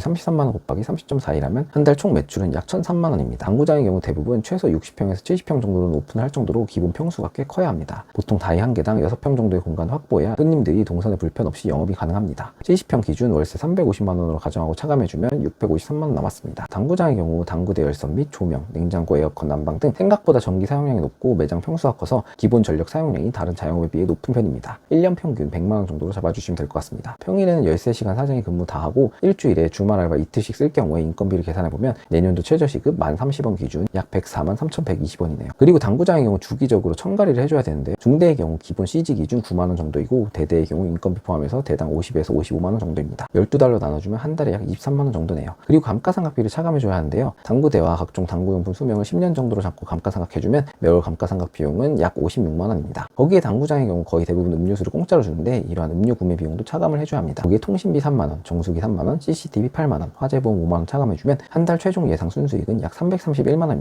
33만원 곱하기 30.4이라면 한 달 총 매출은 약 1,003만원입니다. 당구장의 경우 대부분 최소 60평에서 70평 정도는 오픈할 정도로 기본 평수가 꽤 커야 합니다. 보통 다이 한 개당 6평 정도의 공간을 확보해야 손님들이 동선에 불편 없이 영업이 가능합니다. 70평 기준 월세 350만원으로 가정하고 차감해주면 653만원 남았습니다. 당구장의 경우 당구대 열선 및 조명, 냉장고, 에어컨, 난방 등 생각보다 전기 사용량이 높고 매장 평수가 커서 기본 전력 사용량이 다른 자영업에 비해 높은 편입니다. 1년 평균 100만원 정도로 잡아주시면 될 것 같습니다. 평일에는 13시간 사정이 근무 다 하고 일주일에 주말 알바 이틀씩 쓸 경우에 인건비를 계산해 보면 내년도 최저시급 1,030원 기준 약 104만 3,120원이네요. 그리고 당구장의 경우 주기적으로 청가리를 해줘야 되는데 중대의 경우 기본 CG 기준 9만 원 정도이고 대대의 경우 인건비 포함해서 대당 50에서 55만 원 정도입니다. 12달러 나눠주면 한 달에 약 23만 원 정도네요. 그리고 감가상각비를 차감해줘야 하는데요. 당구대와 각종 당구용품 수명을 10년 정도로 잡고 감가상각해주면 매월 감가상각 비용은 약 56만 원입니다. 거기에 당구장의 경우 거의 대부분 음료수를 공짜로 주는데 이러한 음료 구매 비용도 차감을 해줘야 합니다. 거기에 통신비 3만 원, 정수기 3만 원, CCTV 8만원, 화재보험 5만원 차감해주면 한 달 최종 예상 순수익은 약 331만원입니다.